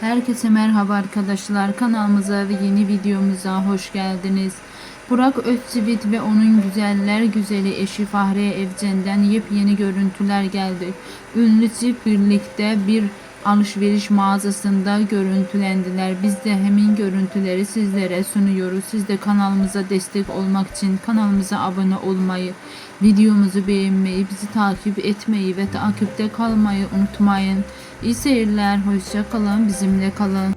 Herkese merhaba arkadaşlar. Kanalımıza ve yeni videomuza hoş geldiniz. Burak Özçivit ve onun güzeller güzeli eşi Fahriye Evcen'den yepyeni görüntüler geldi. Ünlü çift birlikte bir alışveriş mağazasında görüntülendiler. Biz de hemen görüntüleri sizlere sunuyoruz. Siz de kanalımıza destek olmak için kanalımıza abone olmayı, videomuzu beğenmeyi, bizi takip etmeyi ve takipte kalmayı unutmayın. İyi seyirler, hoşça kalın, bizimle kalın.